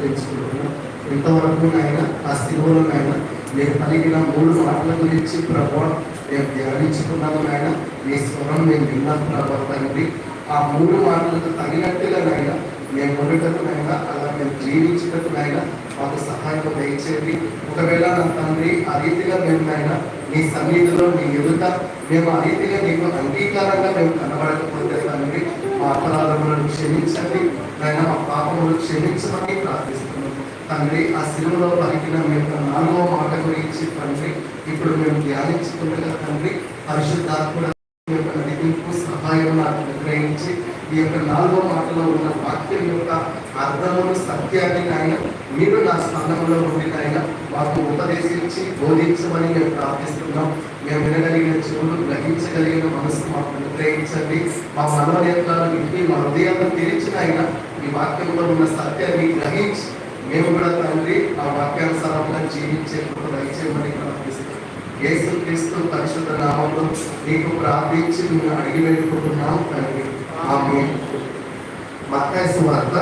చెల్లించుకుంటున్నాం ఇంతవరకు నాయన ఆ సిలువలో నేను మీరు పలికిన మూడు మాటల గురించి ప్రభా మేము ధ్యానించుకున్నాము నాయన మీ స్వరం మేము విన్నాం ప్రభావ తండ్రి. ఆ మూడు మాటలకు తగినట్టుగానైనా మేము ఉండటకు అలా మేము జీవించటకు మాకు సహాయం దయచేయండి. ఒకవేళ నా తండ్రి ఆ రీతిగా మేము నాయన నీ సన్నిధిలో నీ ఎదుట మేము ఆ రీతిగా నీకు అంగీకారంగా మేము కనబడకపోతే తండ్రి మా అపరాధములను క్షమించండి. నాయన మా పాపములు క్షమించమని ప్రార్థిస్తున్నాం. తండ్రి ఆ శిలువలో పలికిన మీ యొక్క నాలుగో మాట గురించి తండ్రి ఇప్పుడు మేము ధ్యానించుకుంటున్న తండ్రి. పరిశుద్ధాత్మ మీ యొక్క నడిపింపు సహాయం నాకు నిర్ణయించి ఈ యొక్క నాలుగో మాటలో ఉన్న వాక్యం యొక్క అర్థమును సత్యాన్ని ఆయన మీరు నా స్థానంలో ఉండి ఆయన మాకు ఉపదేశించి బోధించమని మేము ప్రార్థిస్తున్నాం. మేము వినగలిగిన చెవులు గ్రహించగలిగిన మనసు మాకు నిర్ణయించండి మా మనోనేత్రాలను ఇంటి మా హృదయాలను తెరిచిన ఆయన ఈ వాక్యంలో ఉన్న సత్యాన్ని గ్రహించి మేము కూడా తండ్రి ఆ వాక్యానుసారంగా జీవించే దయచేయమని ప్రార్థిస్తాం యేసు క్రీస్తు పరిశుద్ధ నామంలో నీకు ప్రార్థించి మేము అడిగి వేడుకుంటున్నాం తండ్రి. ఆమె మత్తాయి వార్త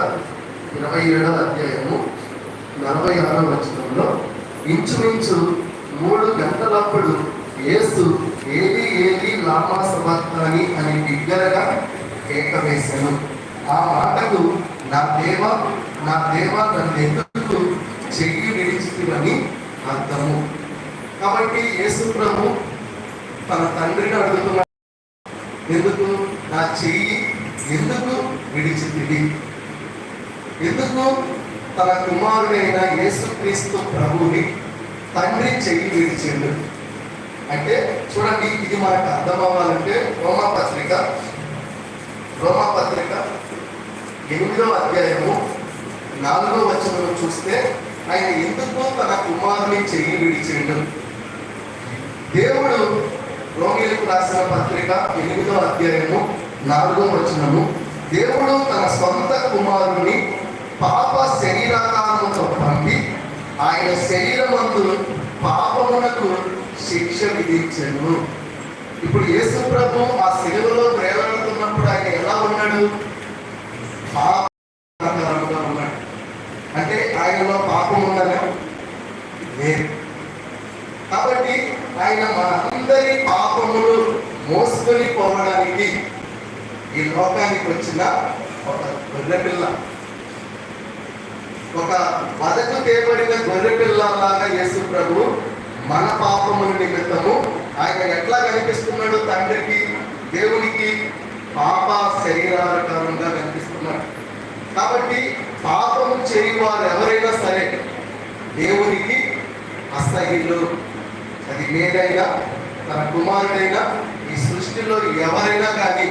ఇరవై ఏడవ అధ్యాయము నలభై ఆరవ వచనంలో ఇంచుమించు మూడు గంటలప్పుడు యేసు ఏది ఏది లామా సమర్థాని అని బిగ్గరగా కేక వేశాను ఆ మాటకు నా దేవ నా దేవ నన్ను ఎందుకు చెయ్యి విడిచితివని అర్థము. కాబట్టి యేసు ప్రభు తన తండ్రిని అడుగుతున్నాడు. ఎందుకు? నా చెయ్యి ఎందుకు విడిచితివి? ఎందుకు? తన కుమారుడైన యేసుక్రీస్తు ప్రభుని తండ్రి చెయ్యి విడిచిండు. అంటే చూడండి ఇది మనకు అర్థం అవ్వాలంటే రోమాపత్రిక రోమాపత్రిక ఎనిమిదో అధ్యాయము నాలుగో వచనంలో చూస్తే ఆయన ఎందుకు తన కుమారుని చెయ్యి విడిచిండు దేవుడు రోమిలకు రాసిన పత్రిక ఎనిమిదో అధ్యాయము నాలుగో వచనము దేవుడు తన సొంత కుమారుని పాప శరీరాకారముతో పంపి ఆయన శరీరమందు పాపమునకు శిక్ష విధించను. ఇప్పుడు యేసు ప్రభు ఆ శిలువలో ప్రేరణతున్నప్పుడు ఆయన ఎలా ఉన్నాడు? ఉన్నాడు అంటే ఆయనలో పాపం ఉన్నదా లేదు. కాబట్టి ఆయన మనందరి పాపములు మోసుకొని పోవడానికి ఈ లోకానికి వచ్చిన ఒక గొర్రెపిల్ల. ఒక వదకు తేబడిన గొర్రెపిల్ల లాగా యేసు ప్రభు మన పాపముల నిమిత్తము ఆయన ఎట్లా కనిపిస్తున్నాడు తండ్రికి దేవునికి పాప శరీరాకారంగా కనిపిస్తున్నాడు. కాబట్టి పాపము చేయవారు ఎవరైనా సరే దేవునికి అసహ్యులు. అది నేనైనా తన కుమారుడైనా ఈ సృష్టిలో ఎవరైనా కానీ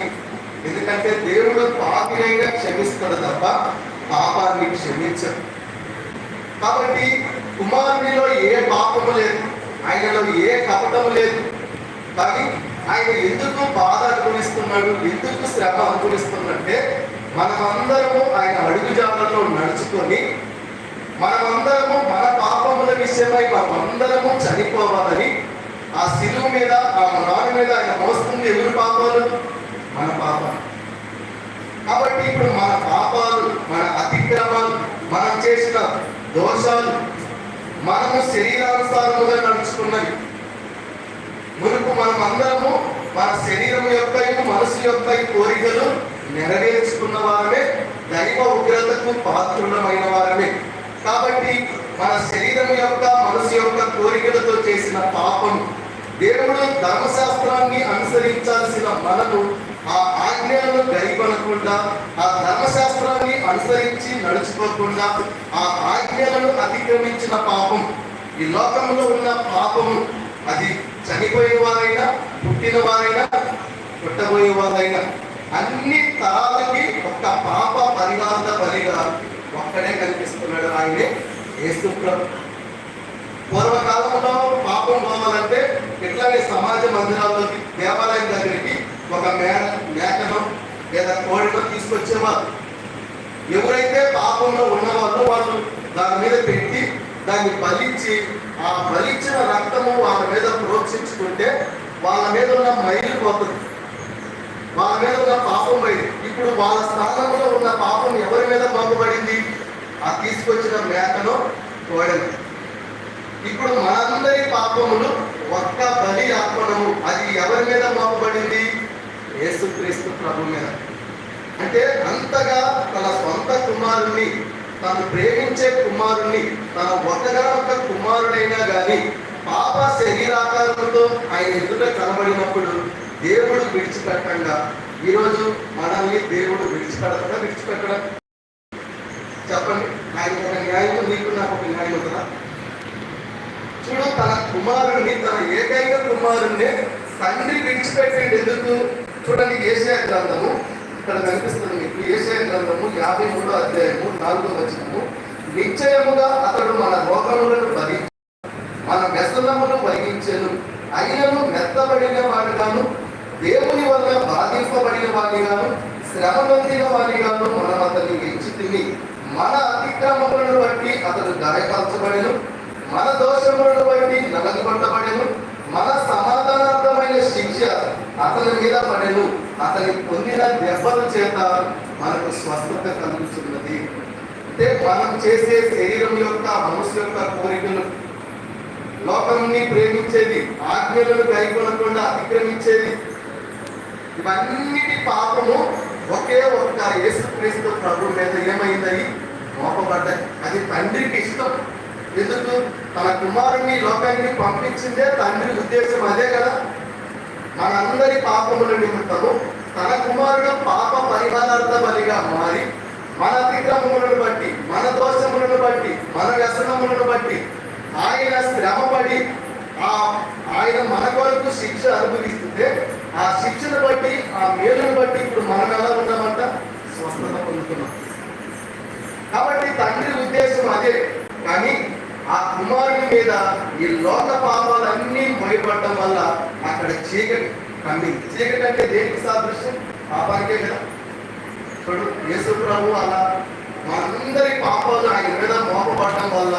ఎందుకంటే దేవుడు పాపినైనా క్షమిస్తాడు తప్ప పాపాన్ని క్షమించడు. కాబట్టి కుమారునిలో ఏ పాపము లేదు ఆయనలో ఏ కపటము లేదు. కానీ ఆయన ఎందుకు బాధ అనుభవిస్తున్నాడు ఎందుకు శ్రమ అనుభవిస్తున్నట్టే మనమందరము ఆయన అడుగుజాడల్లో నడుచుకొని మనమందరము మన పాపముల విషయమై మనమందరము చనిపోవాలని ఆ శిలువు మీద ఆ నాన్న మీద ఆయన మోస్తుంది ఎవరి పాపాలు మన పాపాలు. కాబట్టి ఇప్పుడు మన పాపాలు మన అతిక్రమాలు మనం చేసిన దోషాలు మనము శరీరానుసారముగా నడుచుకున్నవి. మునుపు మనం అందరము మన శరీరం యొక్క మనసు యొక్క కోరికలు నెరవేర్చుకున్న వారమే దైవ ఉగ్రతకు పాత్రులమైన వారమే కాబట్టి మన శరీరం యొక్క మనసు యొక్క కోరికలతో చేసిన పాపం దేవుడు ధర్మశాస్త్రాన్ని అనుసరించాల్సిన మనము ఆ ఆజ్ఞలను గైకొనకుండా ఆ ధర్మశాస్త్రాన్ని అనుసరించి నడుచుకోకుండా ఆ ఆజ్ఞలను అతిక్రమించిన పాపం ఈ లోకంలో ఉన్న పాపము అది చనిపోయే వారైనా పుట్టిన వారైనా పుట్టబోయే వారైనా అన్ని తరాలకి ఒక్క పాప పరిహార బలిగా ఒక్కడే కనిపిస్తున్నాడు ఆయనే యేసు పూర్వకాలంలో పాపం పోవాలంటే ఇట్లానే సమాజ మందిరాల్లోకి దేవాలయం దగ్గరికి ఒక మేడ మేకను లేదా కోడిలో తీసుకొచ్చేవారు. ఎవరైతే పాపంలో ఉన్నవాళ్ళు వాళ్ళు దాని మీద పెట్టి దాన్ని బలించి ఆ బలించిన రక్తము వాళ్ళ మీద ప్రోత్సహించుకుంటే వాళ్ళ మీద ఉన్న మైలు పోతుంది. వాళ్ళ మీద ఉన్న పాపం పోయింది ఇప్పుడు వాళ్ళ స్థానంలో ఉన్న పాపం ఎవరి మీద పంపబడింది? ఆ తీసుకొచ్చిన మేకను కోడలు ఇప్పుడు మనందరి పాపమును ఒక్క బలి అర్పణము. అది ఎవరి మీద మోపబడింది యేసుక్రీస్తు ప్రభు మీద. అంటే అంతగా తన సొంత కుమారుణ్ణి తను ప్రేమించే కుమారుణ్ణి తన ఒక్కగానొక్క కుమారుడైనా కానీ పాప శరీరాకారంతో ఆయన ఎదుట కనబడినప్పుడు దేవుడు విడిచిపెట్టంగా. ఈరోజు మనల్ని దేవుడు విడిచిపెడతాడా? విడిచిపెట్టడం? చెప్పండి. ఆయన ఒక న్యాయం నీకు నాకు ఒక న్యాయం ఉంటుందా చూడు తన కుమారుడిని తన ఏకైక కుమారుణ్ణి తండ్రి విడిచిపెట్టండి ఎందుకు? చూడండి ఏసే గ్రంథము ఇక్కడ కనిపిస్తుంది మీకు. ఏసే గ్రంథము యాభై మూడో అధ్యాయము నాలుగో వచ్చినము నిశ్చయముగా అతడు మన రోగములను భరి మన వ్యసనమును వహించెను అయినను మెత్తబడిన వాడుగాను దేవుని వల్ల బాధింపబడిన వారిగాను శ్రమ నొందిన వాడిగాను మనం అతన్ని తిని మన అతిక్రమములను బట్టి అతడు గాయపరచబడెను మన దోషములను బట్టి నలగొట్టబడెను మన సమాధానార్థమైన శిక్ష అతని మీద పడెను. అతని పొందిన దెబ్బల చేత మనకు స్వస్థత కలుగుతున్నది. అంటే మనం చేసే శరీరం యొక్క మనసు యొక్క కోరికలు లోకంని ప్రేమించేది ఆజ్ఞలను గైకొనకుండా అతిక్రమించేది ఇవన్నిటి పాపము ఒకే ఒక్క యేసుక్రీస్తు ప్రభు మీద ఏమైందని మోపబడ్డాయి అది తండ్రికి ఇష్టం. ఎందుకు? తన కుమారుని లోకాన్ని పంపించిందే తండ్రి ఉద్దేశం అదే కదా. మనందరి పాపముల నిమిత్తము తన కుమారుడు పాప పరిహారార్థ బలిగా మారి మన అతిక్రమములను బట్టి మన దోషములను బట్టి మన వ్యసనములను బట్టి ఆయన శ్రమపడి ఆయన మన కొరకు శిక్ష అనుభవిస్తుంటే ఆ శిక్షను బట్టి ఆ మేలును బట్టి ఇప్పుడు మనం ఎలా ఉన్నామంట? స్వస్థత పొందుతున్నాం. కాబట్టి తండ్రి ఉద్దేశం అదే. కానీ ఆ కుమారుని మీద ఈ లోక పాపాలన్నీ భయపడటం వల్ల అక్కడ చీకటి కమ్మింది. చీకటి అంటే దేనికి సాదృశ్యం? పాపానికే కదా. చూడు యేసు ప్రభు అలా మనందరి పాపాలు ఆయన మీద మోపబడటం వల్ల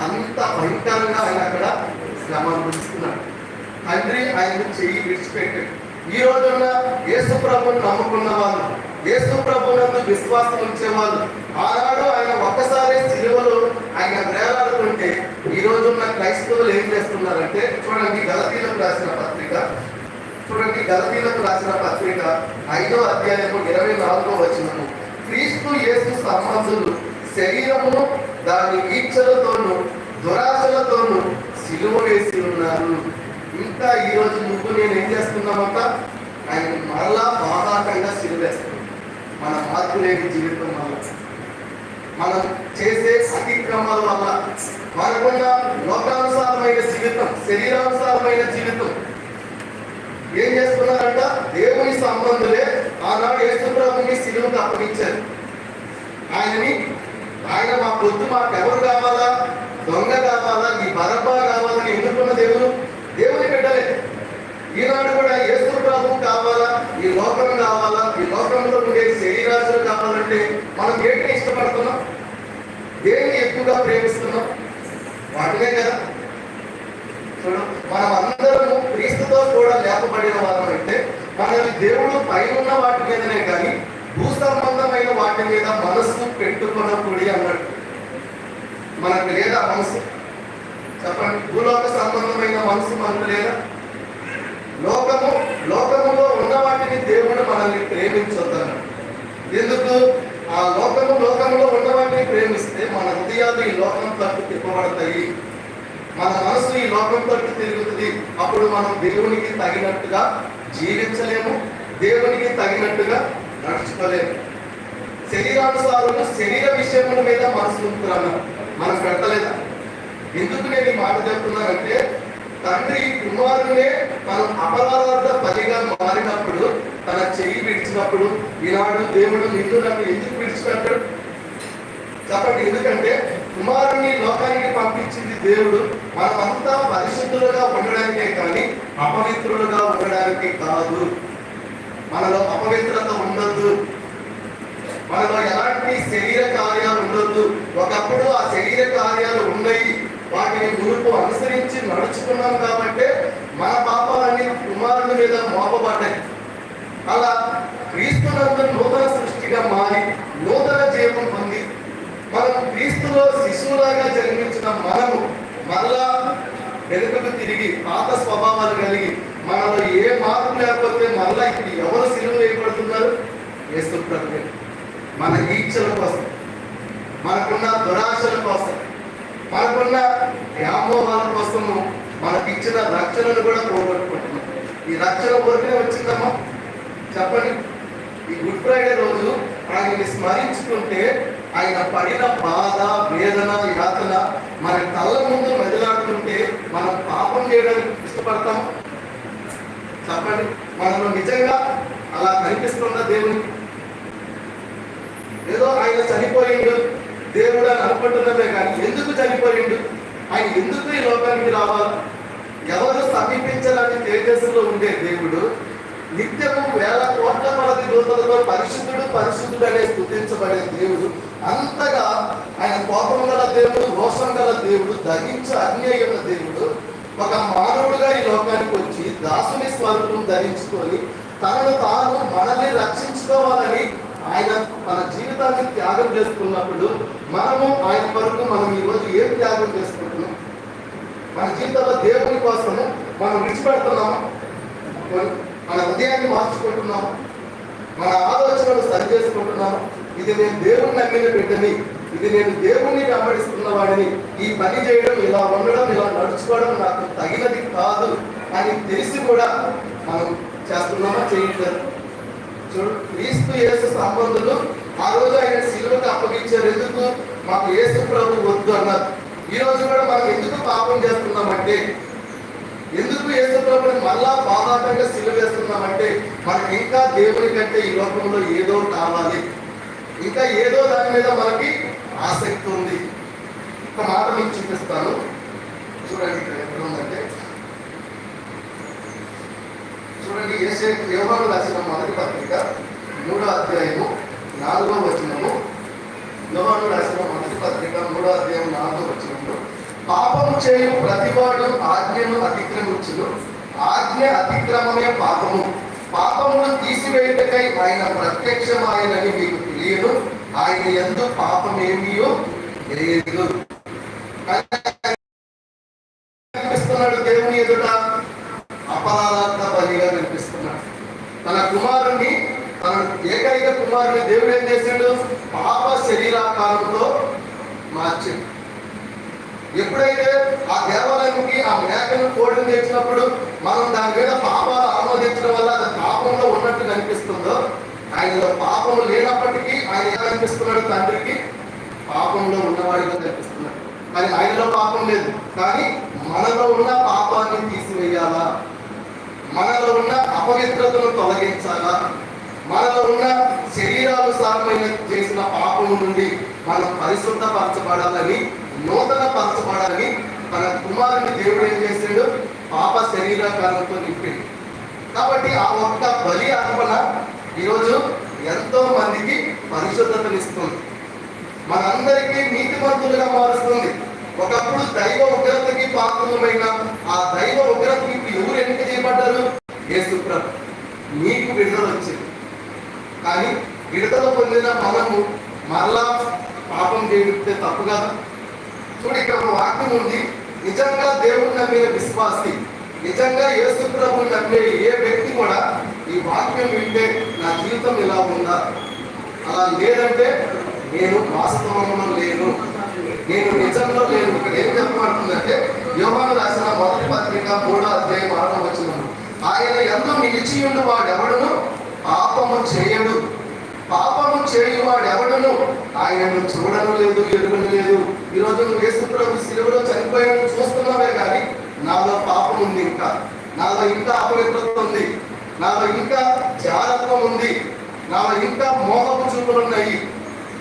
అంత భయంకరంగా ఆయన అక్కడ శ్రమ పిలుస్తున్నాడు తండ్రి ఆయన చెయ్యి విడిచిపెట్టాడు. ఈ రోజున యేసుప్రభుని నమ్ముకున్న వాళ్ళు యేసుప్రభునందు విశ్వాసం ఉంచేవాళ్ళు ఆనాడు ఆయన ఒక్కసారి సిలువలో ఆయన వేలాడుతుంటే ఈ రోజున్న క్రైస్తవులు ఏం చేస్తున్నారంటే చూడండి గలతీలకు రాసిన పత్రిక చూడండి గలతీలకు రాసిన పత్రిక ఐదో అధ్యాయము ఇరవై నాలుగో వచ్చినము క్రీస్తు యేసు సంబంధులు శరీరమును దాని ఈచ్ఛలతోనూ దురాశలతోనూ సిలువ వేసి ఉన్నారు. ఇంకా ఈరోజు నువ్వు నేను ఏం చేస్తున్నామంట? ఆయన మరలా బాధాకంగా సిలువేస్తున్నాం మన మార్పు లేని జీవితం వల్ల. మనం చేసే అతిక్రమాల వల్ల. మనకున్న లోకానుసారమైన జీవితం శరీరానుసారమైన జీవితం. ఏం చేస్తున్నారంట? దేవుని సంబంధులే ఆనాడు యేసుప్రభుని సిలువకు అప్పగించారు. ఆయనని ఆయన మా పొద్దు మాకు ఎవరు కావాలా? దొంగ కావాలా ఈ బరబ్బా కావాలని ఎన్నుకున్న దేవుడు దేవుని బిడ్డలే. ఈనాడు కూడా యేసు ప్రభు కావాలా? ఈ లోకం కావాలా? ఈ లోకంలో ఉండే శరీరాశులు కావాలంటే మనం ఏంటి ఇష్టపడుతున్నాం? దేన్ని ఎక్కువగా ప్రేమిస్తున్నాం? వాటినే కదా. మనం అందరము క్రీస్తుతో కూడా లేపబడిన వారం అంటే మనల్ని దేవుడు పైన వాటి మీదనే కానీ భూ సంబంధమైన వాటి మీద మనస్సు పెట్టుకున్నప్పుడు అన్నట్టు. మనకు లేదా మనసు? చెప్పండి. భూలోక సంబంధమైన మనసు మనకు లేదా? లోకము లోకములో ఉన్న వాటిని దేవుడు మనల్ని ప్రేమించొద్దన్నాడు. ఎందుకు? ఆ లోకము లోకంలో ఉన్న వాటిని ప్రేమిస్తే మన హృదయాలు ఈ లోకం తట్టు తిప్పబడతాయి. మన మనసు ఈ లోకం తట్టు తిరుగుతుంది. అప్పుడు మనం దేవునికి తగినట్టుగా జీవించలేము దేవునికి తగినట్టుగా నడుచుకోలేము. శరీరానుసారము శరీర విషయముల మీద మనసు ఉంటున్నాను మనకు పెడతలేదా ఎందుకు నేను మాట చెప్తున్నానంటే తండ్రి కుమారునే మనం అపరాధార్థ బలిగా మారినప్పుడు తన చెయ్యి విడిచినప్పుడు ఈనాడు దేవుడు నిన్ను నన్ను ఎందుకు విడిచిపెట్టాడు? చెప్పండి ఎందుకంటే కుమారుని లోకానికి పంపించింది దేవుడు మనమంతా పరిశుద్ధులుగా ఉండడానికే కానీ అపవిత్రులుగా ఉండడానికి కాదు. మనలో అపవిత్రత ఉండదు. మనలో ఎలాంటి శరీర కార్యాలు ఉండొద్దు. ఒకప్పుడు ఆ శరీర కార్యాలు ఉన్నాయి వాటిని గురుపు అనుసరించి నడుచుకున్నాం కాబట్టి మన పాపాలన్నీ కుమారుని మీద మోపబడ్డాయి. అలా క్రీస్తునందు నూతన సృష్టిగా మారి నూతన జీవం పొంది మనం క్రీస్తులో శిశువులాగా జన్మించిన మనము మరలా వెనుకకు తిరిగి పాత స్వభావాలు కలిగి మనలో ఏ మార్పు లేకపోతే మరలా ఇప్పుడు ఎవరు సిలువ వేయబడుతున్నారు? వేస్తుంటారు మన ఈచ్ఛల కోసం మనకున్న దురాశల కోసం మనకున్న వ్యామోహాల కోసము మనకి ఇచ్చిన రక్షణను కూడా పోగొట్టుకుంటున్నాం. ఈ రక్షణ కోరికనే వచ్చిందమ్మా. చెప్పండి. ఈ గుడ్ ఫ్రైడే రోజు ఆయన్ని స్మరించుకుంటే ఆయన పడిన బాధ వేదన యాతన మన కళ్ళ ముందు మెదలాడుతుంటే మనం పాపం చేయడానికి ఇష్టపడతాం. చెప్పండి. మనలో నిజంగా అలా కనిపిస్తుందా దేవునికి ఏదో ఆయన చనిపోయిండు దేవుడు కానీ ఎందుకు చనిపోయిండు? ఆయన ఎందుకు ఈ లోకానికి రావాలి? ఎవరు సమీపించడానికి తేజస్సులో ఉండే దేవుడు నిత్యము వేల కోట్ల కొలది దూతలతో పరిశుద్ధుడు పరిశుద్ధుడు అనే స్థుతించబడే దేవుడు. అంతగా ఆయన కోపం గల దేవుడు రోషం గల దేవుడు దహించు అన్యాయమైన దేవుడు ఒక మానవుడుగా ఈ లోకానికి వచ్చి దాసుని స్వరూపం ధరించుకొని తనను తాను మనల్ని రక్షించుకోవాలని ఆయన మన జీవితాన్ని త్యాగం చేసుకున్నప్పుడు మనము ఆయన వరకు మనం ఈరోజు ఏం త్యాగం చేసుకుంటున్నాం? మన జీవితంలో దేవుని కోసము మనం విడిచిపెడుతున్నాము? మన హృదయాన్ని మార్చుకుంటున్నాము? మన ఆలోచనలు సరి చేసుకుంటున్నాము? ఇది నేను దేవుణ్ణి నమ్మిన బిడ్డని ఇది నేను దేవుణ్ణి వెంబడిస్తున్న వాడిని ఈ పని చేయడం ఇలా ఉండడం ఇలా నడుచుకోవడం నాకు తగినది కాదు అని తెలిసి కూడా మనం చేస్తున్నామా చేయట్లేదు? క్రీస్తు యేసు సంబంధులు ఆ రోజు ఆయన శిలువకు అప్పగించారు. ఎందుకు? మాకు యేసు ప్రభు వద్దు అన్నారు. ఈ రోజు కూడా మనం ఎందుకు పాపం చేస్తున్నామంటే ఎందుకు యేసు ప్రభుని మళ్ళా బాధాకంగా సిలువ వేస్తున్నామంటే మనకి ఇంకా దేవుని కంటే ఈ లోకంలో ఏదో కావాలి. ఇంకా ఏదో దాని మీద మనకి ఆసక్తి ఉంది. ఒక మాట మీకు చూపిస్తాను. చూడండి ఇక్కడ ఎక్కడ ఉందంటే చూడండి ఏసే యోగాను రాసిన మొదటి పత్రిక మూడో అధ్యాయము నాలుగో వచనము. యోగాను రాసిన మొదటి పత్రిక మూడో అధ్యాయం నాలుగో వచనము. పాపము చేయు ప్రతివాడు ఆజ్ఞను అతిక్రమించును. ఆజ్ఞ అతిక్రమమే పాపము. పాపమును తీసివేయటకై ఆయన ప్రత్యక్షమాయనని మీకు తెలియదు. ఆయన ఎందు పాపమేమియో లేదు. కనిపిస్తున్నాడు దేవుని ఎదుట అపరాధాత్మ బలిగా కనిపిస్తున్నాడు తన కుమారుణ్ణి తన ఏకైక కుమారుని దేవుడు ఏం చేశాడు పాప శరీరాకారంతో మార్చాడు. ఎప్పుడైతే ఆ దేవాలయానికి ఆ మేకను కోడిని తెచ్చినప్పుడు మనం దాని మీద పాపాలు ఆమోదించడం వల్ల అది పాపంలో ఉన్నట్టు కనిపిస్తుందో ఆయనలో పాపం లేనప్పటికీ ఆయన ఎలా కనిపిస్తున్నాడు? తండ్రికి పాపంలో ఉన్నవాడిగా కనిపిస్తున్నాడు. కానీ ఆయనలో పాపం లేదు. కానీ మనలో ఉన్న పాపాన్ని తీసివేయాలా? మనలో ఉన్న అపవిత్రతను తొలగించాలా? మనలో ఉన్న శరీరాలు సారమైన చేసిన పాపము నుండి మనం పరిశుద్ధపరచబడాలని నూతన పరచబడాలని తన కుమారుని దేవుడు ఏం చేశాడు? పాప శరీరాకారంతో నింపింది కాబట్టి ఆ ఒక్క బలి అర్పణ ఈరోజు ఎంతో మందికి పరిశుద్ధతనిస్తుంది. మనందరికీ నీతిమంతులుగా మారుస్తుంది. ఒకప్పుడు దైవ ఉగ్రతకి పాత్రమైన ఆ దైవ ఉగ్రతకి ఇప్పుడు ఎవరు ఎన్నిక చేయబడ్డారు? యేసు ప్రభు నీకు విడుదల వచ్చింది. కానీ విడుదల పొందిన మనము మరలా పాపం చేస్తే తప్పు కదా? చూడు ఇక్కడ ఒక వాక్యం ఉంది. నిజంగా దేవుడిని నమ్మిన విశ్వాసి నిజంగా యేసు ప్రభుని నమ్మే ఏ వ్యక్తి కూడా ఈ వాక్యం వింటే నా జీవితం ఇలా ఉందా? అలా లేదంటే నేను వాస్తవంలో లేను. నేను నిజంలో లేను ఇక్కడ ఏం చెప్పమంటుందంటే యోహాను రాసిన మొదటి పత్రిక మూడో అధ్యాయం ఆరో వచ్చిన ఆయన ఎంతో నిలిచి ఉండి వాడెవడును? పాపము చేయడు. పాపము చేయువాడు వాడెవడను? ఆయనను చూడను లేదు ఎరుగను లేదు. ఈరోజు నువ్వు సిలువలో చనిపోయాను చూస్తున్నావే కానీ నాలో పాపం ఉంది ఇంకా. నాలో ఇంకా అపవిత్రత ఉంది. నాలో ఇంకా జాగ్రత్వం ఉంది. నాలో ఇంకా మోహపు చూపులు ఉన్నాయి.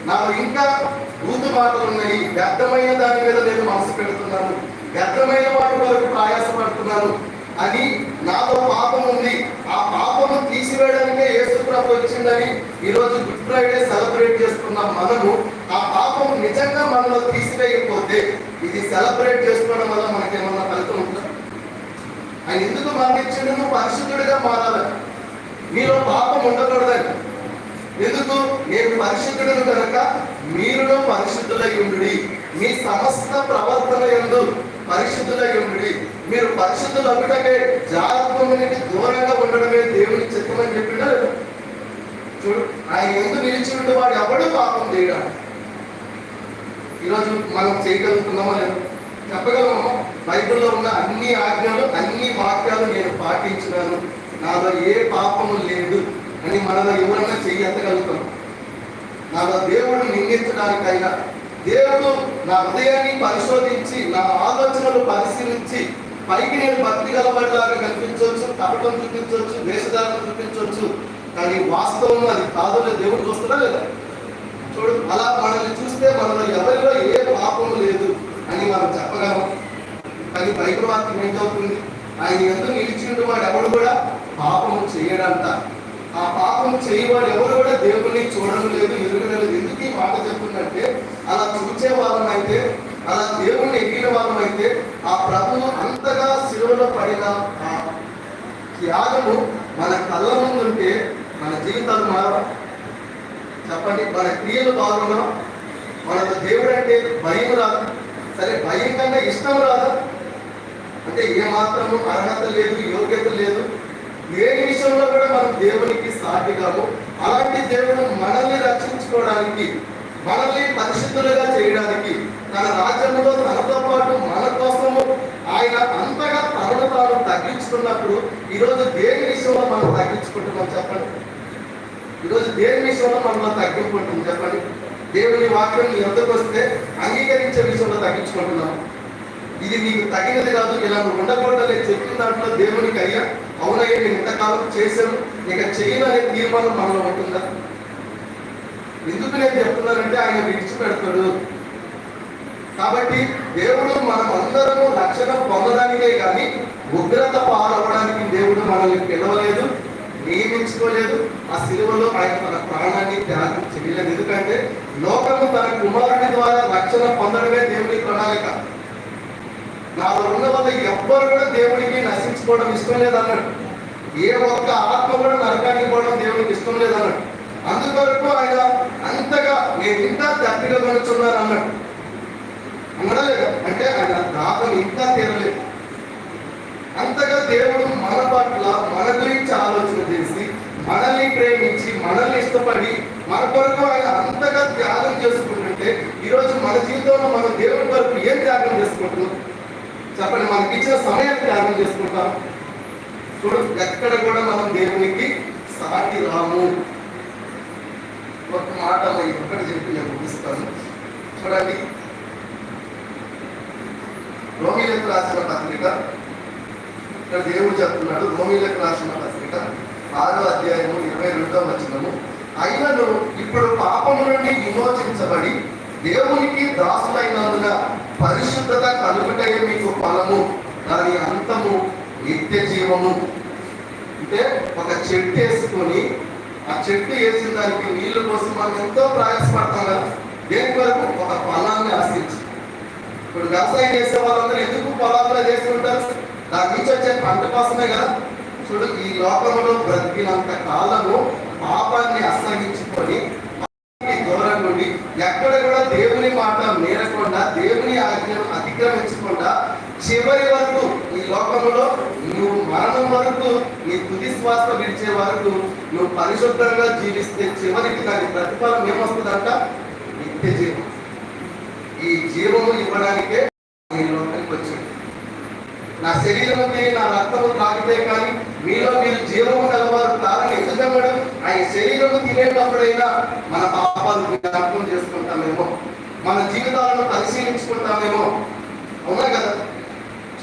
నాలో ఇంకా బూతు మాటలు ఉన్నాయి. వ్యర్థమైన దాని మీద నేను మనసు పెడుతున్నాను. వ్యర్థమైన వాటి వరకు ప్రయాసపడుతున్నాను అని నాలో పాపం ఉంది. ఆ పాపము తీసివేయడానికే యేసు ప్రభు వచ్చిందని ఈరోజు గుడ్ ఫ్రైడే సెలబ్రేట్ చేసుకున్న మనము ఆ పాపం నిజంగా మనలో తీసివేయకపోతే ఇది సెలబ్రేట్ చేసుకోవడం వల్ల మనకేమన్నా ఫలితం ఉందా? ఆయన ఎందుకు మరణించడము పరిశుద్ధుడిగా మారాలి మీలో పాపం ఉండకూడదని. ఎందుకు? నేను పరిశుద్ధుడు కనుక మీరులో పరిశుద్ధులై ఉండి మీ సమస్త ప్రవర్తన ఎందు పరిశుద్ధులై ఉండి మీరు పరిశుద్ధులు అవ్వటమే జాగ్రత్త నుండి దూరంగా ఉండడమే దేవుని చిత్తమని చెప్పినా చూడు ఆయన ఎందు నిలిచి ఉంటే వాడు ఎవడు పాపం చేయడం ఈరోజు మనం చేయగలుగుతున్నామా లేదు? చెప్పగలము? బైబిల్లో ఉన్న అన్ని ఆజ్ఞలు అన్ని వాక్యాలు నేను పాటించినాను. నాలో ఏ పాపము లేదు. అని మనం ఎవరైనా చెయ్యి ఎత్తగలుగుతాం. నా దేవుడు నిందించడానికైనా దేవుడు నా హృదయాన్ని పరిశోధించి నా ఆలోచనలు పరిశీలించి పైకి నేను భక్తి గలబడిలాగా కనిపించవచ్చు కపటం చూపించవచ్చు వేషధారణ చూపించవచ్చు కానీ వాస్తవం అది కాదు దేవుడికి దేవుడు చూస్తున్నా లేదా? చూడు అలా మనల్ని చూస్తే మనలో ఎవరిలో ఏ పాపం లేదు అని మనం చెప్పగలం. కానీ బైబిల్ వాక్యం ఏంటవుతుంది ఆయన ఎందుకు నిలిచినట్టు వాడు ఎవడు కూడా పాపం చేయడంట. ఆ పాపం చేయవాడు ఎవరు కూడా దేవుని చూడడం లేదు ఎదురు ఎందుకు ఈ మాట చెప్తుందంటే అలా చూసే వాళ్ళం అయితే అలా దేవుణ్ణి ఎగిన వాళ్ళం అయితే ఆ ప్రభువు అంతగా శిలువలో పడిన ఆ త్యాగము మన కళ్ళ ముందుంటే మన జీవితాలు మారా చెప్పండి మన క్రియలు బాగున్నా మనకు దేవుడు అంటే భయం రాదు. సరే భయం కన్నా ఇష్టం రాదు. అంటే ఏ మాత్రము అర్హత లేదు యోగ్యత లేదు. ఏ విషయంలో కూడా మనం దేవునికి సాటిగాము అలాంటి దేవుడు మనల్ని రక్షించుకోవడానికి మనల్ని పరిశుద్ధులుగా చేయడానికి తన రాజ్యంలో తనతో పాటు మన కోసము ఆయన అంతగా తనను తాను తగ్గించుకున్నప్పుడు ఈరోజు దేని విషయంలో మనం తగ్గించుకుంటున్నాం చెప్పండి? ఈరోజు దేని విషయంలో మనం తగ్గింపు ఉంటుంది చెప్పండి? దేవుని వాక్యం నీ ఎందుకు వస్తే అంగీకరించే విషయంలో తగ్గించుకుంటున్నాం. ఇది నీకు తగినది కాదు ఇలా ఉండకూడదని చెప్పిన దాంట్లో దేవునికి అయ్యా అవునయ్య నేను ఇంతకాలం చేశాను ఇక చేయను అనే తీర్మానం మనలో ఉంటుందా? ఎందుకు నేను చెప్తున్నానంటే ఆయన విడిచిపెడతాడు. కాబట్టి దేవుడు మనం అందరము రక్షణ పొందడానికే కానీ ఉగ్రత పాలవడానికి దేవుడు మనల్ని పిలవలేదు నియమించుకోలేదు. ఆ సిలువలో ఆయన తన ప్రాణాన్ని త్యాగం చేయలేదు. ఎందుకంటే లోకము తన కుమారుడి ద్వారా రక్షణ పొందడమే దేవుని ప్రణాళిక. నాలో ఉన్న వల్ల ఎవ్వరు కూడా దేవుడికి నశించుకోవడం ఇష్టం లేదన్నాడు. ఏ ఒక్క ఆత్మ కూడా నరకానికి పోవడం దేవుడికి ఇష్టం లేదన్నాడు. అందువరకు ఆయన అంతగా నేను ఇంత దప్పిగా కొనుచున్నాను అన్నాడు. అనలేదు అంటే ఆయన దాపలు ఇంకా తీరలేదు. అంతగా దేవుడు మన పట్ల మన గురించి ఆలోచన చేసి మనల్ని ప్రేమించి మనల్ని ఇష్టపడి మన కొరకు ఆయన అంతగా త్యాగం చేసుకుంటుంటే ఈరోజు మన జీవితంలో మనం దేవుడి వరకు ఏం త్యాగం చేసుకుంటున్నాం? చెప్పండి మనకి ఇచ్చిన సమయాన్ని త్యాగం చేసుకుంటాం. చూడు ఎక్కడ కూడా మనం దేవునికి సాటి రాము. ఒక మాట ఎక్కడ చెప్పి నేను ముగిస్తాను. చూడండి. రోమిలకు రాసిన పత్రిక ఇక్కడ దేవుడు చెప్తున్నాడు రోమిలకు రాసిన పత్రిక ఆరో అధ్యాయము ఇరవై రెండో వచనము. అయినను ఇప్పుడు పాపము నుండి విమోచించబడి దేవునికి దాసులైనందున పరిశుద్ధత కలుగుటే మీకు ఫలము దాని అంతము నిత్య జీవము. అంటే ఒక చెట్టు వేసుకొని ఆ చెట్టు వేసిన దానికి నీళ్ళు కోసం మనం ఎంతో ప్రయాసపడతాం కదా. దేని వరకు ఒక ఫలాన్ని ఆశించి. ఇప్పుడు వ్యవసాయం చేసే వాళ్ళందరూ ఎందుకు పొలాల్లో చేస్తుంటారు దాని నుంచి వచ్చే పంట కోసమే కదా. చూడు ఈ లోకంలో బ్రతికినంత కాలము పాపాన్ని అసహించుకొని ఎక్కడ కూడా దేవుని మాట మీరకుండా దేవుని ఆజ్ఞను అతిక్రమించకుండా చివరి వరకు ఈ లోకంలో నువ్వు మరణం వరకు నీ తుది శ్వాస విడిచే వరకు నువ్వు పరిశుద్ధంగా జీవిస్తే చివరికి దాని ప్రతిఫలం ఏమొస్తుందంట? నిత్య జీవం. ఈ జీవము ఇవ్వడానికే ఈ లోకానికి వచ్చింది నా శరీరం నా రక్తము తాగితే కానీ మీలో మీరు జీవము కలవారు కాదని ఎందుకన్నాడు ఆయన శరీరము తినేటప్పుడైనా మన పాపాలు జ్ఞాపకం చేసుకుంటామేమో మన జీవితాలను పరిశీలించుకుంటామేమో. అవునా కదా?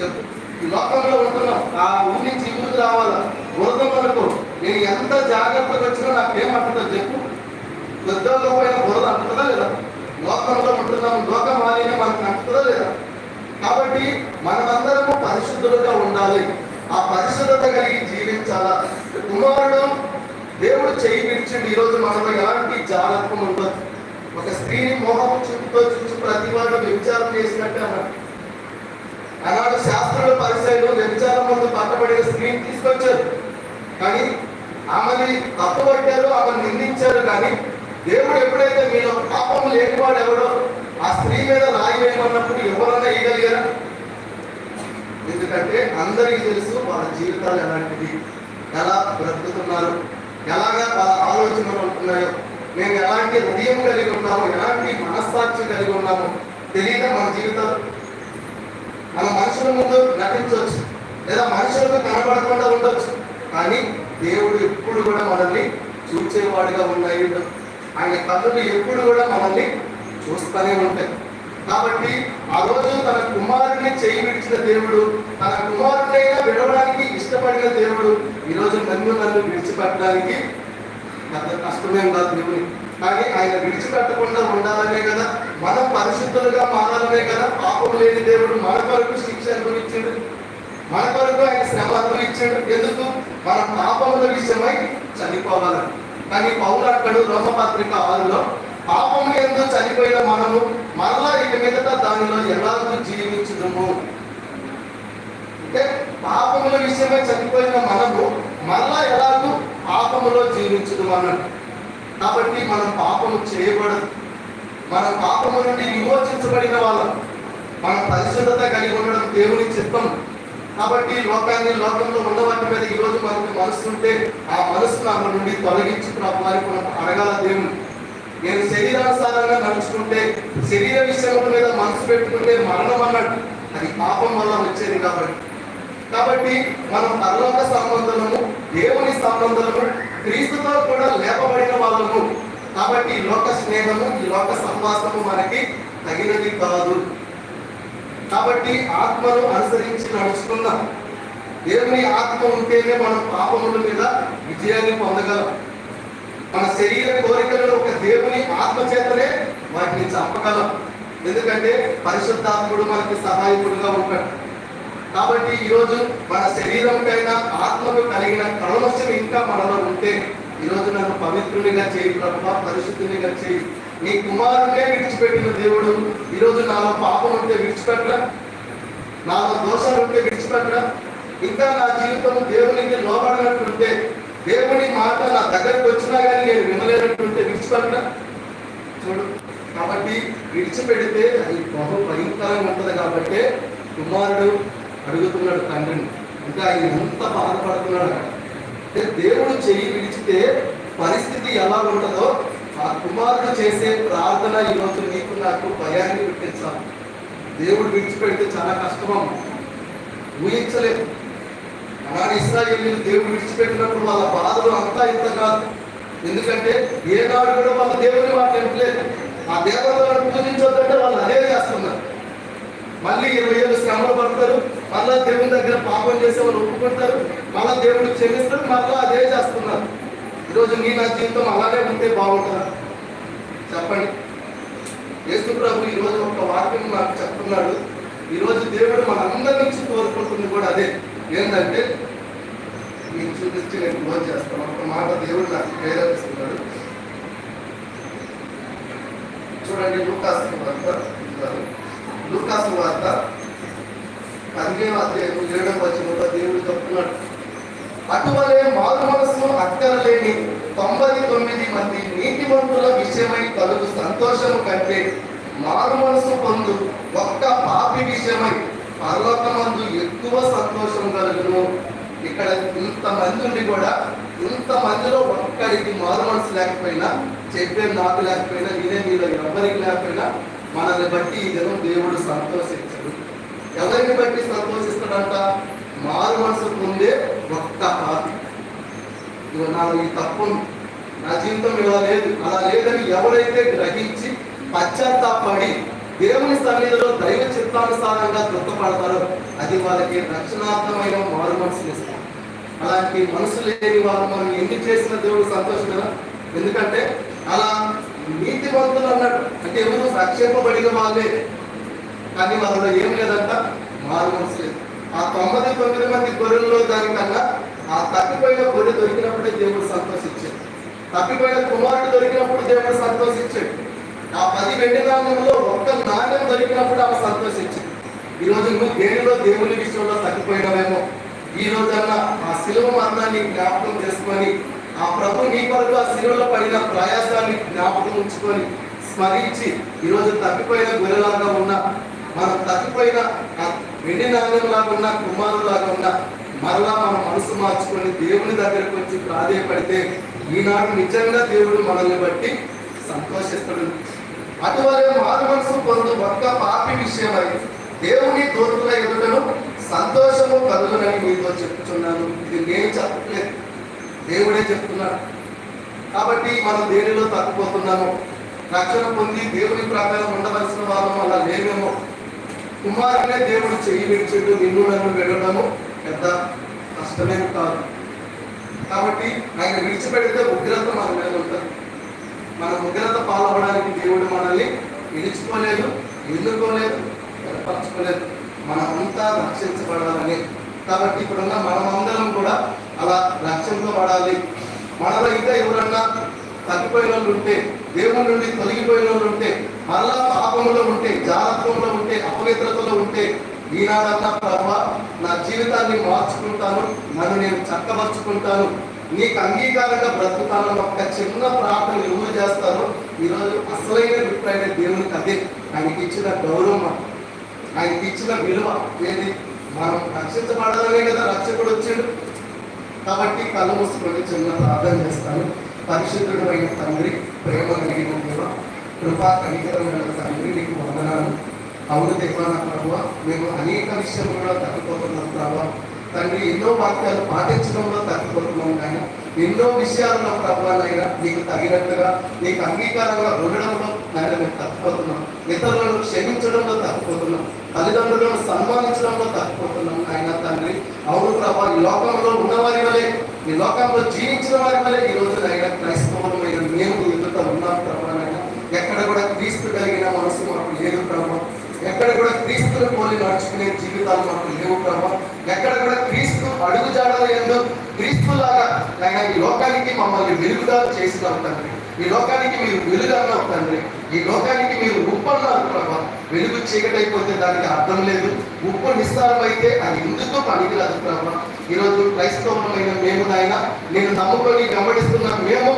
చెప్పు. ఈ లోకంలో ఉంటున్నాం. ఆ ఊరి నుంచి ఊరికి రావాలా? బురద వరకు నేను ఎంత జాగ్రత్తగా వచ్చినా నాకేం అంటుందో చెప్పు. యుద్ధంలో పోయిన బురద అంటుందా లేదా? లోకంలో ఉంటున్నాం లోకం మారిన మనకు అంటుందా లేదా? కాబట్టి మనమందరము పరిశుద్ధులుగా ఉండాలి. ఆ పరిశుభ్రత కలిగి జీవించాలా? కుమారుడు దేవుడు చేయి విడిచిండు ఈరోజు మనలో ఎలాంటి జాగ్రత్తం ఉండదు. ఒక స్త్రీని మోహం చూపుతో చూసి ప్రతి వాడు వ్యభిచారం చేసినట్టే అన్నాడు. అలాంటి శాస్త్రుల పరిచయం వ్యభిచారం ముందు పట్టబడిన స్త్రీని తీసుకొచ్చారు. కానీ ఆమెని తప్పుపట్టారు ఆమెను నిందించారు. కానీ దేవుడు ఎప్పుడైతే మీలో పాపం లేనివాడు ఎవడో ఆ స్త్రీ మీద రాయి వేయమన్నప్పుడు ఎవరన్నా వేయగలిగారా? ఎందుకంటే అందరికీ తెలుసు వాళ్ళ జీవితాలు ఎలాంటివి ఎలా బ్రతుకుతున్నారు ఎలాగా వాళ్ళ ఆలోచనలు ఉంటున్నాయో మేము ఎలాంటి హృదయం కలిగి ఉన్నాము ఎలాంటి మనస్సాక్షి కలిగి ఉన్నాము తెలియక మన జీవితాలు మన మనుషుల ముందు నటించవచ్చు లేదా మనుషులకు కనబడకుండా ఉండొచ్చు కానీ దేవుడు ఎప్పుడు కూడా మనల్ని చూచేవాడిగా ఉన్నాయి ఆయన కన్నులు ఎప్పుడు కూడా మనల్ని చూస్తూనే ఉంటాయి. కాబట్టి ఆ రోజు తన కుమారుడిని చేయి విడిచిన దేవుడు తన కుమారుడైనా విడవడానికి ఇష్టపడిన దేవుడు ఈ రోజు నన్ను నన్ను విడిచిపెట్టడానికి పెద్ద కష్టమేం కాదు దేవుని. కానీ ఆయన విడిచిపెట్టకుండా ఉండాలనే కదా మనం పరిశుద్ధులుగా మారాలనే కదా పాపం లేని దేవుడు మన కొరకు శిక్ష అనుభవించాడు. మన కొరకు ఆయన శ్రమ అనుభవించాడు. ఎందుకు? మన పాపముల విషయమై చనిపోవాలని. కానీ పౌరు అక్కడు రోమపత్రిక ఆరులో పాపం ఎందు చనిపోయిన మనము మరలా ఇక మీదట దానిలో ఎలాగూ జీవించుదము. అంటే పాపముల విషయమై చనిపోయిన మనము మరలా ఎలాగూ పాపములో జీవించుదు అన్నట్టు. కాబట్టి మనం పాపము చేయబడదు మన పాపము నుండి విమోచించబడిన వాళ్ళం. మన పరిశుద్ధత కలిగి ఉండడం దేవుని చిత్తం. కాబట్టి లోకాన్ని లోకంలో ఉన్న వాటి మీద ఈరోజు మనకు మనసు ఉంటే ఆ మనసు మన నుండి తొలగించి ప్రభు అని మనం అడగాల దేవుని. నేను శరీరానుసారంగా నడుచుకుంటే శరీర విషయముల మీద మనసు పెట్టుకుంటే మరణం అన్నట్టు. అది పాపం వల్ల వచ్చేది కాబట్టి. కాబట్టి మనం పరలోక సంబంధము దేవుని సంబంధము క్రీస్తుతో కూడా లేపబడిన వాళ్ళము. కాబట్టి ఈ లోక స్నేహము ఈ లోక సంవాసము మనకి తగినది కాదు. కాబట్టి ఆత్మను అనుసరించి నడుచుకుందాం. దేవుని ఆత్మ ఉంటేనే మనం పాపముల మీద విజయాన్ని పొందగలం. మన శరీర కోరికలను ఒక దేవుని ఆత్మ చేతనే వాటిని చంపగలం ఎందుకంటే పరిశుద్ధాత్ముడు మనకి సహాయకుడుగా ఉంటాడు. కాబట్టి ఈరోజు మన శరీరం పైన ఆత్మకు కలిగిన కలవశం ఇంకా మనలో ఉంటే ఈరోజు నన్ను పవిత్రునిగా చేయి ప్రభు పరిశుద్ధునిగా చేయి. నీ కుమారుడే విడిచిపెట్టిన దేవుడు ఈరోజు నాలో పాపం ఉంటే విడిచిపెట్టరా? నాలో దోషాలు ఉంటే విడిచిపెట్టరా? ఇంకా నా జీవితం దేవునికి లోబడినట్టుంటే దేవుని మాట నా దగ్గరకు వచ్చినా కానీ నేను వినలేనటువంటి విడిచిపెట్టరా చూడు కాబట్టి విడిచిపెడితే అది బహు భయంకరంగా ఉంటుంది కాబట్టి కుమారుడు అడుగుతున్నాడు తండ్రిని ఇంకా ఆయన ఎంత బాధపడుతున్నాడు అంటే దేవుడు చెయ్యి విడిచితే పరిస్థితి ఎలా ఉంటుందో ఆ కుమారుడు చేసే ప్రార్థన ఈరోజు నీకు నాకు భయాన్ని పుట్టించాలి దేవుడు విడిచిపెడితే చాలా కష్టమమ్మ ఊహించలేదు అలాంటి ఇస్రాయేలీలు దేవుడు విడిచిపెట్టినప్పుడు వాళ్ళ బాధలు అంతా ఇంత కాదు. ఎందుకంటే ఏనాడు కూడా వాళ్ళ దేవుని మాట వింటలేదు ఆ దేవతలను పూజించొద్దంటే వాళ్ళు అదే చేస్తున్నారు. మళ్ళీ ఇరవై ఏళ్ళు శ్రమలు పడతారు మళ్ళా దేవుని దగ్గర పాపం చేసే వాళ్ళు ఒప్పుకుంటారు మళ్ళా దేవుడు క్షమిస్తారు మళ్ళా అదే చేస్తున్నారు. ఈరోజు నీ నా జీవితం అలానే ఉంటే బాగుంటుందా? చెప్పండి. యేసు ప్రభు ఈరోజు ఒక వాక్యం నాకు చెప్తున్నాడు. ఈరోజు దేవుడు మనందరి నుంచి కోరుకుంటుంది కూడా అదే. ఏంటంటే మీకు చూపించి నేను క్లోజ్ చేస్తాను. ఒక మాట దేవుడు నాకు ప్రేరేపిస్తున్నాడు. చూడండి లూకాసు వార్త లూకాసు వార్త పదిహేను అధ్యాయం ఏడవ వచనంలో దేవుడు చెప్తున్నాడు. అటువలే మారు మనస్సు అక్కర్లేని తొంభై తొమ్మిది మంది నీతివంతుల విషయమై కలుగు సంతోషము కంటే మారు మనసు పొందు ఒక్క పాపి విషయమై పర్వతమందు ఎక్కువ సంతోషం కలుగును. ఇక్కడ ఇంత మంది ఉండి కూడా ఇంత మందిలో ఒక్కడికి మారు మనసు లేకపోయినా చెప్పే నాకు లేకపోయినా నేనే మీద ఎవరికి లేకపోయినా మనల్ని బట్టి ఈ దినం దేవుడు సంతోషించడు. ఎవరిని బట్టి సంతోషిస్తాడంట? మారు మనసు పొందే ఒక్క పాపి నాకు ఈ తప్పు నా జీవితం ఇలా లేదు అలా లేదని ఎవరైతే గ్రహించి పశ్చాత్తాపడి దేవుని సన్నిధిలో దైవ చిత్తానుసారంగా దుఃఖపడతారో అది వాళ్ళకి రక్షణార్థమైన మారు మనసులు ఇస్తారు అలాంటి మనసు లేని వారు మనం ఎన్ని చేసిన దేవుడు సంతోషం కదా? ఎందుకంటే అలా నీతివంతులు అన్నాడు అంటే ఎవరు రక్షింపబడిన వాళ్ళే. కానీ వాళ్ళలో ఏం లేదంట మారు మనసు లేదు. ఆ తొమ్మిది తొమ్మిది మంది గొర్రెల్లో దానికన్నా ఆ తప్పిపోయిన గొర్రె దొరికినప్పుడే దేవుడు సంతోషించాడు. తప్పిపోయిన కుమారుడు దొరికినప్పుడు దేవుడు సంతోషించాడు. ఆ పది వెండి నాణ్యంలో ఒక్క నాణ్యం దొరికినప్పుడు ఆమె సంతోషించింది. ఈ రోజు నువ్వు దేనిలో దేవుని విషయంలో తగ్గిపోయినావేమో? ఈ రోజన్నా ఆ శిలువ మరణాన్ని జ్ఞాపకం చేసుకొని ఆ ప్రభు నీ కొరకు ఆ శిలువలో పడిన ప్రయాసాన్ని జ్ఞాపకం ఉంచుకొని స్మరించి ఈరోజు తప్పిపోయిన గొర్రెలాగా ఉన్న మనం తప్పిపోయిన వెండి నాణ్యంలాగా ఉన్న కుమారులాగా ఉన్న మరలా మన మనసు మార్చుకొని దేవుని దగ్గరకు వచ్చి ప్రాధేయపడితే ఈనాడు నిజంగా దేవుడు మనల్ని బట్టి సంతోషిస్తాడు. అటువలే మారు మనసు పొందు ఒక్క పాపి విషయమై దేవుని దోతుల ఎదుటను సంతోషము కలుగునని మీతో చెప్తున్నాను. ఇది నేను చెప్పట్లేదు దేవుడే చెప్తున్నాడు. కాబట్టి మనం దేనిలో తగ్గిపోతున్నాము రక్షణ పొంది దేవుని ప్రకారం ఉండవలసిన వాళ్ళం అలా లేమేమో. కుమారునే దేవుడు చెయ్యి విడిచిడు నిన్ను నన్ను వెళ్ళడము పెద్ద కష్టమేం కాదు. కాబట్టి ఆయన విడిచిపెడితే ఉగ్రత మన మీద ఉంటుంది. మన ఉగ్రత పాల్పడానికి దేవుడు మనల్ని పిలుచుకోలేదు ఎన్నుకోలేదు ఏర్పరచుకోలేదు. మనమంతా రక్షించబడాలని. కాబట్టి ఇప్పుడున్న మనమందరం కూడా అలా రక్షణతో మనలో ఇంకా ఎవరన్నా తగ్గిపోయిన వాళ్ళు ఉంటే దేవుని నుండి తొలగిపోయిన వాళ్ళు ఉంటే మళ్ళా పాపంలో ఉంటే జాగ్రత్తలో ఉంటే అపవిత్రతలో ఉంటే ఈనాడన్నా ప్రభావ నా జీవితాన్ని మార్చుకుంటాను నన్ను నేను చక్కబరుచుకుంటాను నీకు అంగీకారంగా బ్రతుకుతాను ఒక చిన్న ప్రార్థన ఎవరు చేస్తారో ఈరోజు అసలైన గిఫ్ట్ అయిన దేవునికి అదే. ఆయనకి ఇచ్చిన గౌరవం ఆయనకి ఇచ్చిన విలువ ఏది? మనం రక్షించబడాలనే కదా రక్షకుడు వచ్చాడు. కాబట్టి కళ్ళు మూసుకొని చిన్న ప్రార్థన చేస్తాను. పరిశుద్ధుడమైన తండ్రి ప్రేమ కలిగిన దేవ కృపా కనికరమైన తండ్రి నీకు వందనాలు. అవును దేవా నా ప్రభు మేము అనేక విషయంలో తగ్గిపోతున్నాం ప్రభావ తండ్రి ఎన్నో వాక్యాలు పాటించడంలో తగ్గిపోతున్నాం కానీ ఎన్నో విషయాల్లో ప్రభావాలైనా నీకు తగినట్టుగా నీకు అంగీకారంగా ఉండడంలో నాయన మేము తప్పిపోతున్నాం ఇతరులను క్షమించడంలో తప్పిపోతున్నాం తల్లిదండ్రులను సన్మానించడంలో తప్పిపోతున్నాం ఆయన తండ్రి అవును ప్రభా ఈ లోకంలో ఉన్నవారి వలె ఈ లోకంలో జీవించిన వారి వలె ఈ రోజు ఆయన క్రైస్తవులమైన మేము ఎదుట ఉన్నాం ప్రభా ఎక్కడ కూడా క్రీస్తు కలిగిన మనసు మాకు లేదు ప్రభావం ఎక్కడ కూడా క్రీస్తుని పోలి నడుచుకునే జీవితాలు మనకు లేవు ప్రభా. ఎక్కడ కూడా క్రీస్తు అడుగు జాడల ఎందు క్రీస్తులాగా ఆయన ఈ లోకానికి మమ్మల్ని వెలుగుగా చేసినాం తండ్రి. ఈ లోకానికి మీరు వెలుగన్నారు తండ్రి. ఈ లోకానికి మీరు ఉప్పు అన్నారు ప్రభా. వెలుగు చీకటైపోతే దానికి అర్థం లేదు. ఉప్పు నిస్సారం అయితే అది ఎందుకు పనికిరాదు ప్రభా? ఈరోజు క్రైస్తవమైన మేము నాయన నేను నమ్ముకొని గమనిస్తున్న మేము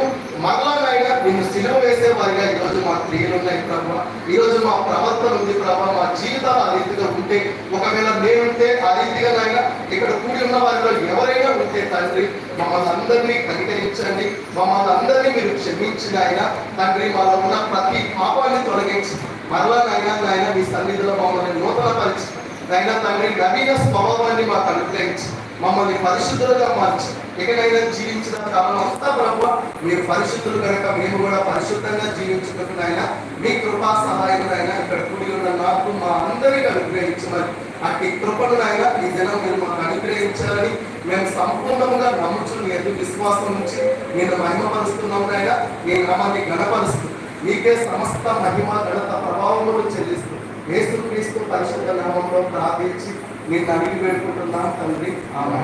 మరలా నాయన నేను సిలువ వేసే వారిగా ఈరోజు మా క్రియలు ఉన్నాయి ప్రభా. ఈరోజు మా ప్రవర్తన ఉంది ప్రభా. మా జీవితాలు ఆ రీతిగా ఉంటే ఒకవేళ నేనుంటే ఆ రీతిగా నాయన ఇక్కడ కూడి ఉన్న వారిలో ఎవరైనా ఉంటే తండ్రి మమ్మల్ని అందరినీ కనికరించండి మమ్మల్ని అందరినీ మీరు క్షమించిన ఆయన తండ్రి మాలో ఉన్న ప్రతి పాపాన్ని తొలగించి మరలా నాయన నాయన మీ సన్నిధిలో మమ్మల్ని నూతన పరిచి నాయన తండ్రి నవీన స్వభావాన్ని మాకు అనుగ్రహించి మమ్మల్ని పరిశుద్ధులుగా మార్చి ఎక్కడైనా జీవించిన కాలం అంతా ప్రభు మీరు పరిశుద్ధులు కనుక మేము కూడా పరిశుద్ధంగా జీవించుకుంటున్న మీ కృపా సహాయం ఇక్కడ కూడి ఉన్న నాకు మా అందరికీ అనుగ్రహించమని అట్టి కృపను నాయన ఈ దినం మీరు మాకు అనుగ్రహించాలని మేము సంపూర్ణంగా నమ్ముచు మీ విశ్వాసం నుంచి నేను మహిమపరుస్తున్నాము అయినా నేను నామాన్ని గణపరుస్తూ మీకే సమస్త మహిమ గణత ప్రభావములు చెల్లిస్తూ యేసుక్రీస్తు పరిశుద్ధ నామంలో ప్రార్థించి నేను అడిగి పెట్టుకుంటున్నాను తండ్రి. ఆమె